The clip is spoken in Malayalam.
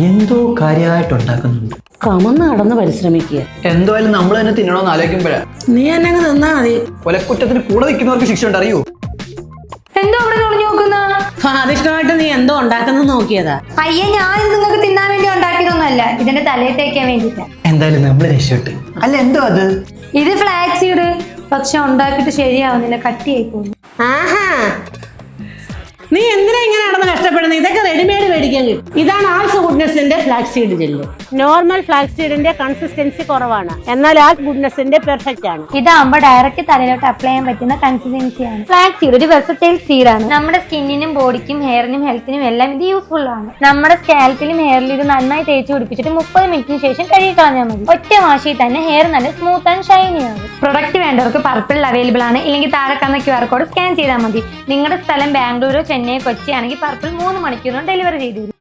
എന്തോ കാര്യമായിട്ട് ഉണ്ടാക്കുന്നുണ്ട് കമന്ന് നടന്ന് പരിശ്രമിക്കുക. എന്തായാലും നമ്മൾ തന്നെ തിന്നണോന്ന് ആലോചിക്കുമ്പോഴാ. നീ എന്നെ അങ്ങ് നിന്നാ മതി. കൊലക്കുറ്റത്തിന് കൂടെ നിൽക്കുന്നവർക്ക് ശിക്ഷ ഉണ്ട് അറിയോ? എന്തോ അവിടെ ഒളിഞ്ഞു നോക്കുന്ന? സ്വാദിഷ്ടമായിട്ട് നീ എന്തോ ഉണ്ടാക്കുന്നത് നോക്കിയതാ. അയ്യേ ഞാൻ ഇത് നിങ്ങൾക്ക് തിന്നാൻ വേണ്ടി ഉണ്ടാക്കിയതൊന്നുമല്ല. ഇതിന്റെ തലയിൽ തേക്കാൻ വേണ്ടിട്ടാ എന്തായാലും നമ്മൾ രക്ഷപ്പെട്ട്. അല്ല എന്തോ അത്? ഇത് ഫ്ലാക്സ് സീഡ് പക്ഷെ ഉണ്ടാക്കിയിട്ട് ശരിയാവുന്നില്ല. കട്ടിയായി പോകുന്നു. ആഹാ കഷ്ടപ്പെടുന്നത് ഇതൊക്കെ റെഡിമെയ്ഡ് മേടിക്കാൻ കിട്ടും. ഇതാണ് ആൾസ് ഗുഡ്നെസിന്റെ flax seed gel normal flax സീഡിന്റെ consistency കുറവാണ്. എന്നാൽ ആൾസ് ഗുഡ്നെസിന്റെ പെർഫെക്റ്റ് ആണ്. ഇതാകുമ്പോൾ ഡയറക്റ്റ് തലയിലോട്ട് അപ്ലൈ ചെയ്യാൻ പറ്റുന്ന കൺസിസ്റ്റൻസിയാണ് ഫ്ലാക്സ് സീഡ് ഒരു വെർസറ്റൈൽ സീഡാണ് നമ്മുടെ സ്കിന്നിനും ബോഡിക്കും ഹെയറിനും ഹെൽത്തിനും എല്ലാം ഇത് യൂസ്ഫുൾ ആണ്. നമ്മുടെ സ്കാൽപ്പിലും ഹെയറിലും ഇത് നന്നായി തേച്ച് പിടിപ്പിച്ചിട്ട് മുപ്പത് മിനിറ്റിന് ശേഷം കഴുകി കളഞ്ഞാൽ മതി. ഒറ്റ വാശിയിൽ തന്നെ ഹെയർ നല്ല സ്മൂത്ത് ആൻഡ് ഷൈനി ആകും പ്രൊഡക്റ്റ് വേണ്ടവർക്ക് പർപ്പിൾ അവൈലബിൾ ആണ്. ഇല്ലെങ്കിൽ താഴെ കാണുന്ന ക്യു ആർ കോഡ് സ്കാൻ ചെയ്താൽ മതി. നിങ്ങളുടെ സ്ഥലം ബാംഗ്ലൂരോ ചെന്നൈ കൊച്ചി ആണെങ്കിൽ പർപ്പിൾ മൂന്ന് മണിക്കൂറിനും ഡെലിവറി ചെയ്തു